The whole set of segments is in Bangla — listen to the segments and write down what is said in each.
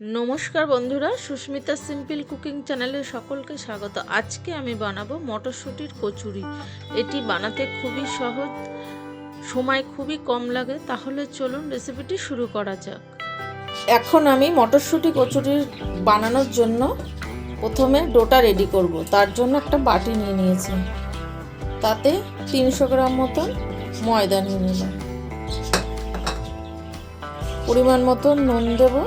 নমস্কার বন্ধুরা, সুস্মিতা সিম্পল কুকিং চ্যানেলে সকলকে স্বাগত। আজকে আমি বানাবো মটরশুঁটির কচুরি। এটি বানাতে খুবই সহজ, সময় খুবই কম লাগে, তাহলে চলুন রেসিপিটি শুরু করা যাক। এখন আমি মটরশুঁটি কচুরি বানানোর জন্য প্রথমে ডোটা রেডি করব। তার জন্য একটা বাটি নিয়ে নিয়েছি। তাতে তিনশো গ্রাম মতন ময়দা নিয়ে নিলাম। পরিমাণ মতন নুন দেবো।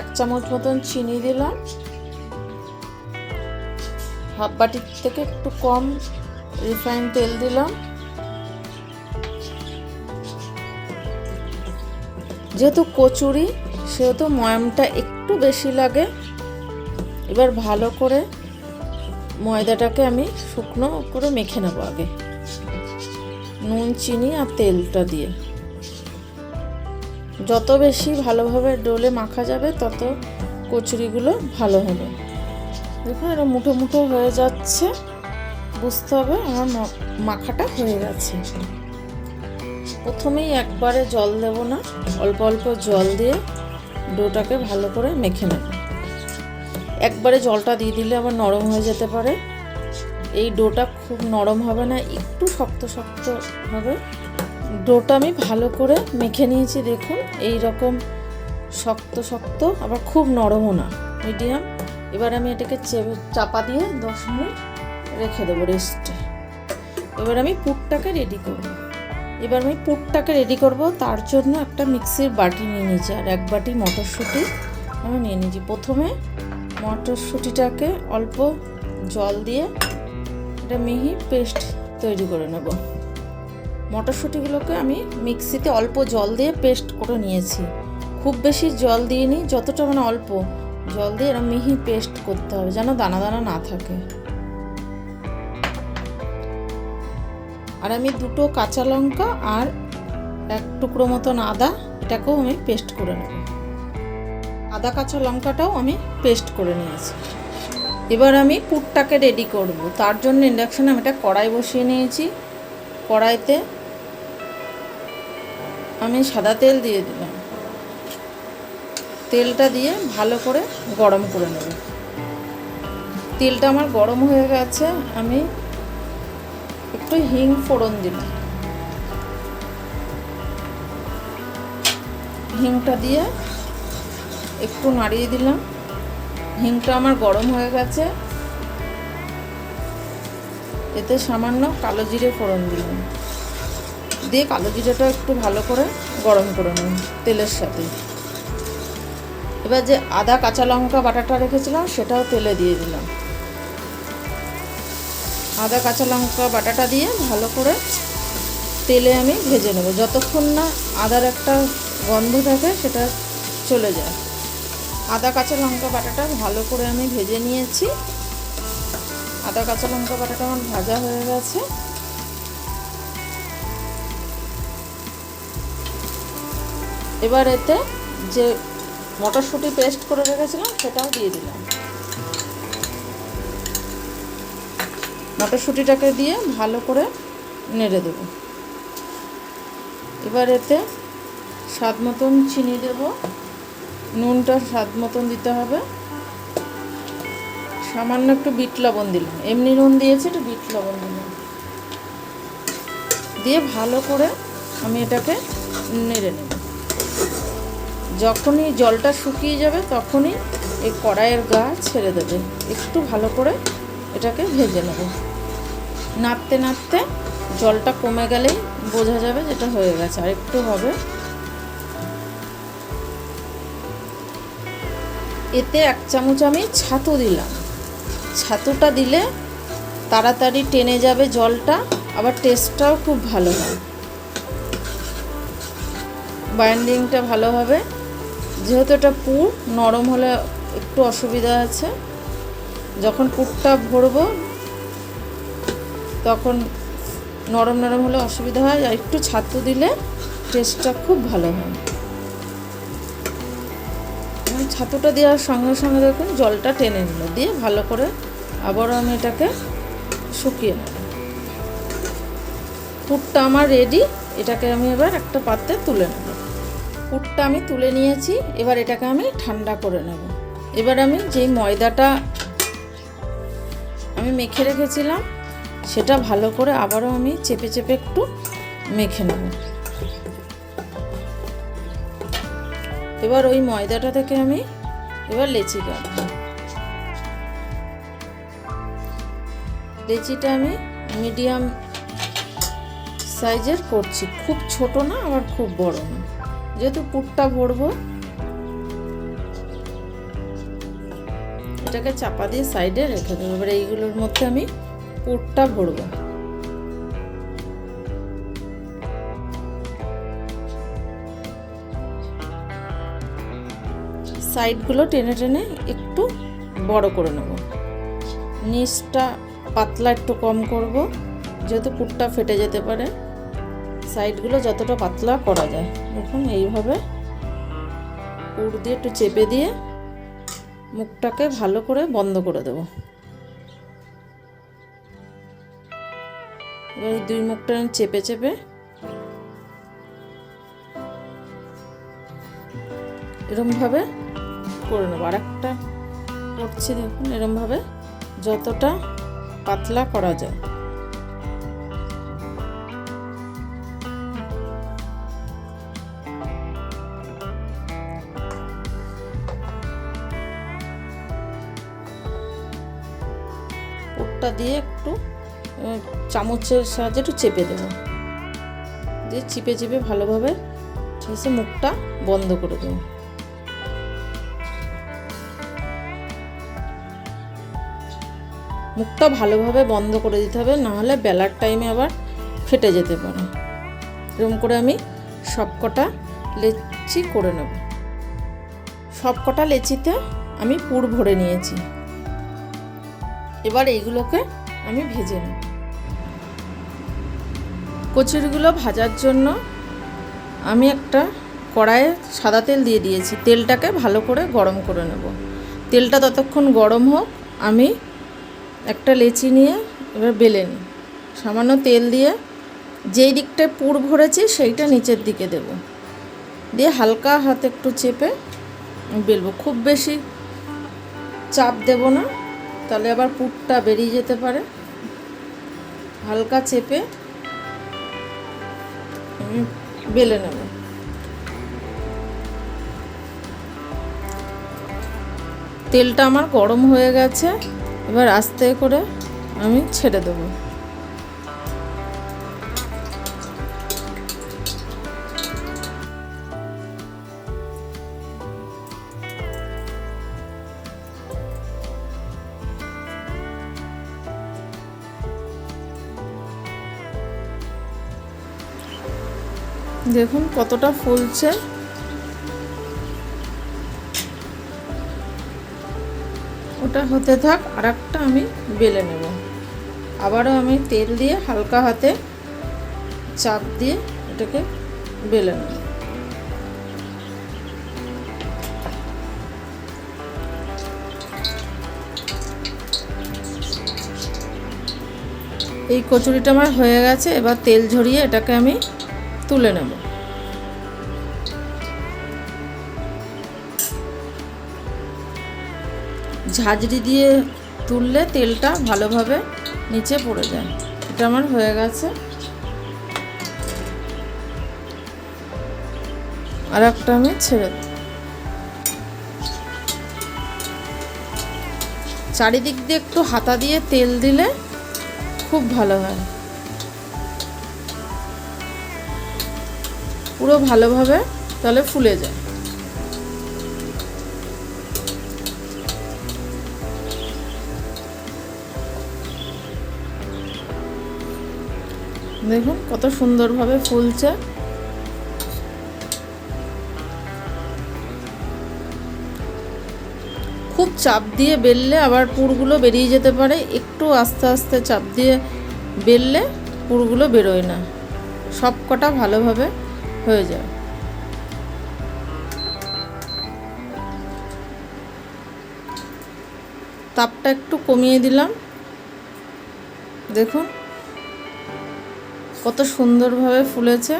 এক চামচ মতন চিনি দিলাম। হাফ বাটির থেকে একটু কম রিফাইন তেল দিলাম। যেহেতু কচুরি, সেহেতু ময়ামটা একটু বেশি লাগে। এবার ভালো করে ময়দাটাকে আমি শুকনো করে মেখে নেব আগে। নুন, চিনি আর তেলটা দিয়ে। যত বেশি ভালোভাবে ডোলে মাখা যাবে, তত কচুরিগুলো ভালো হবে। দেখুন, এটা মুঠো মুঠো হয়ে যাচ্ছে। বুঝতে হবে আমার মাখাটা হয়ে গেছে। প্রথমেই একবারে জল দেব না, অল্প অল্প জল দিয়ে ডোটাকে ভালো করে মেখে নেব। একবারে জলটা দিয়ে দিলে আবার নরম হয়ে যেতে পারে। এই ডোটা খুব নরম হবে না, একটু শক্ত শক্ত হবে। ডোটা আমি ভালো করে মেখে নিয়েছি, দেখুন। এই রকম শক্ত শক্ত, আবার খুব নরমও না, মিডিয়াম। এবার আমি এটাকে চাপা দিয়ে দশ মিনিট রেখে দেবো রেস্টে এবার আমি পুরটাকে রেডি করব। এবার আমি পুরটাকে রেডি করব, তার জন্য একটা মিক্সির বাটি নিয়ে নিয়েছি, আর এক বাটি মটরশুঁটি আমি নিয়ে নিয়েছি। প্রথমে মটরশুঁটিটাকে অল্প জল দিয়ে একটা মিহি পেস্ট তৈরি করে নেব। মটরশুঁটিগুলোকে আমি মিক্সিতে অল্প জল দিয়ে পেস্ট করে নিয়েছি। খুব বেশি জল দিইনি, যতটা মানে অল্প জল দিয়ে এরকম মিহি পেস্ট করতে হবে যেন দানা দানা না থাকে। আর আমি দুটো কাঁচা লঙ্কা আর এক টুকরো মতন আদা, এটাকেও আমি পেস্ট করে নেব। আদা কাঁচা লঙ্কাটাও আমি পেস্ট করে নিয়েছি। এবার আমি পুরটাকে রেডি করব। তার জন্য ইন্ডাকশানে আমি একটা কড়াই বসিয়ে নিয়েছি। কড়াইতে আমি সাদা তেল দিয়ে দিলাম। তেলটা দিয়ে ভালো করে গরম করে নেব। তেলটা আমার গরম হয়ে গেছে, আমি একটু হিং ফোড়ন দিলাম। হিংটা দিয়ে একটু নাড়িয়ে দিলাম। হিংটা আমার গরম হয়ে গেছে। এতে সামান্য কালো জিরে ফোড়ন দিলাম। দিয়ে কালো জিরাটা একটু ভালো করে গরম করে নিন তেলের সাথে। এবার যে আদা, কাঁচা লঙ্কা বাটাটা রেখেছিলাম, সেটাও তেলে দিয়ে দিলাম। আদা, কাঁচা লঙ্কা বাটাটা দিয়ে ভালো করে তেলে আমি ভেজে নেব। যতক্ষণ না আদার একটা গন্ধ থাকে, সেটা চলে যায়। আদা, কাঁচা লঙ্কা বাটাটা ভালো করে আমি ভেজে নিয়েছি। আদা, কাঁচা লঙ্কা বাটাটা আমার ভাজা হয়ে গেছে। এবার এতে যে মটরশুঁটি পেস্ট করে রেখেছিলাম, সেটাও দিয়ে দিলাম। মটরশুঁটিটাকে দিয়ে ভালো করে নেড়ে দেব। এবার এতে স্বাদ মতন চিনি দেব। নুনটা স্বাদ মতন দিতে হবে। সামান্য একটু বিট লবণ দিলাম। এমনি নুন দিয়েছি, একটু বিট লবণ দিলাম। দিয়ে ভালো করে আমি এটাকে নেড়ে নেব। যখনই জলটা শুকিয়ে যাবে তখনই এই কড়াইয়ের গা ছেড়ে দেবে। একটু ভালো করে এটাকে ভেজে নেব। নাড়তে নাড়তে জলটা কমে গেলেই বোঝা যাবে যেটা হয়ে গেছে। আর একটু হবে। এতে এক চামচ আমি ছাতু দিলাম। ছাতুটা দিলে তাড়াতাড়ি টেনে যাবে জলটা, আবার টেস্টটাও খুব ভালো হয়। বাইন্ডিংটা ভালো হবে। যেহেতু এটা পুর, নরম হলে একটু অসুবিধা আছে। যখন পুরটা ভরবো, তখন নরম নরম হলে অসুবিধা হয়। আর একটু ছাতু দিলে টেস্টটা খুব ভালো হয়। ছাতুটা দেওয়ার সঙ্গে সঙ্গে দেখুন, জলটা টেনে নিল। দিয়ে ভালো করে আবারও আমি এটাকে শুকিয়ে নেব। পুরটা আমার রেডি এটাকে আমি এবার একটা পাত্রে তুলে নেব। পুরটা আমি তুলে নিয়েছি, এবার এটাকে আমি ঠান্ডা করে নেব। এবার আমি যেই ময়দাটা আমি মেখে রেখেছিলাম, সেটা ভালো করে আবারও আমি চেপে চেপে একটু মেখে নেব। এবার ওই ময়দাটা থেকে আমি এবার লেচি কাটবো। লেচিটা আমি মিডিয়াম সাইজের করছি, খুব ছোট না, আবার খুব বড় না। যেহেতু পুরটা ভরবো, এটাকে চাপা দিয়ে সাইডে রেখে দেবো। এবার এইগুলোর মধ্যে আমি পুরটা ভরবো। সাইডগুলো টেনে টেনে একটু বড় করে নেব। নিচটা পাতলা একটু কম করব, যেহেতু পুরটা ফেটে যেতে পারে। সাইডগুলো যতটা পাতলা করা যায়। দেখুন, এইভাবে পুর দিয়ে একটু চেপে দিয়ে মুখটাকে ভালো করে বন্ধ করে দেব। এবার দুই মুখটা চেপে চেপে এরমভাবে করে নেব। আর একটা করছি, দেখুন, এরমভাবে যতটা পাতলা করা যায়। পুরটা দিয়ে একটু চামচের সাহায্যে একটু চেপে দেবো। দিয়ে চিপে চিপে ভালোভাবে ঠেসে মুখটা বন্ধ করে দেবো। মুখটা ভালোভাবে বন্ধ করে দিতে হবে, নাহলে বেলার টাইমে আবার ফেটে যেতে পারে। এরকম করে আমি সবকটা লেচি করে নেব। সবকটা লেচিতে আমি পুর ভরে নিয়েছি। এবার এইগুলোকে আমি ভেজে নেব। কচুরিগুলো ভাজার জন্য আমি একটা কড়াইয়ে সাদা তেল দিয়ে দিয়েছি। তেলটাকে ভালো করে গরম করে নেব। তেলটা ততক্ষণ গরম হোক, আমি একটা লেচি নিয়ে এবার বেলে নিই। সামান্য তেল দিয়ে যেই দিকটায় পুর ভরেছি সেইটা নিচের দিকে দেব। দিয়ে হালকা হাতে একটু চেপে বেলবো। খুব বেশি চাপ দেব না। তাহলে আবার পুটটা বেরিয়ে যেতে পারে। হালকা চেপে বেলে নেব। তেলটা আমার গরম হয়ে গেছে, এবার আস্তে করে আমি ছেড়ে দেবো। দেখুন কতটা ফুলছে। ওটা হতে থাক আর একটা আমি বেলে নেব। আবারও আমি তেল দিয়ে হালকা হাতে চাপ দিয়ে এটাকে বেলে নেব। এই কচুরিটা আমার হয়ে গেছে, এবার তেল ঝরিয়ে এটাকে আমি তুলে নেব। ঝাঁঝরি দিয়ে তুললে তেলটা ভালোভাবে নিচে পড়ে যায়। এটা আমার হয়ে গেছে। আর একটা আমি ছেড়ে চারিদিক দিয়ে একটু হাতা দিয়ে তেল দিলে খুব ভালো হয়। পুরো ভালোভাবে তাহলে ফুলে যায়। দেখুন কত সুন্দরভাবে ফুলছে। খুব চাপ দিয়ে বেললে আবার পুরগুলো বেরিয়ে যেতে পারে। একটু আস্তে আস্তে চাপ দিয়ে বেললে পুরগুলো বেরোয় না। সব কটা ভালোভাবে হয়ে যায় তাপটা একটু কমিয়ে দিলাম। দেখুন, কত সুন্দরভাবে ফুলেছে।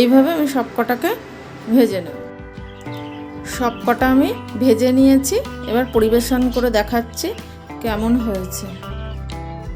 এইভাবে আমি সব কটাকে ভেজে নেব। সব কটা আমি ভেজে নিয়েছি। এবার পরিবেশন করে দেখাচ্ছি কেমন হয়েছে।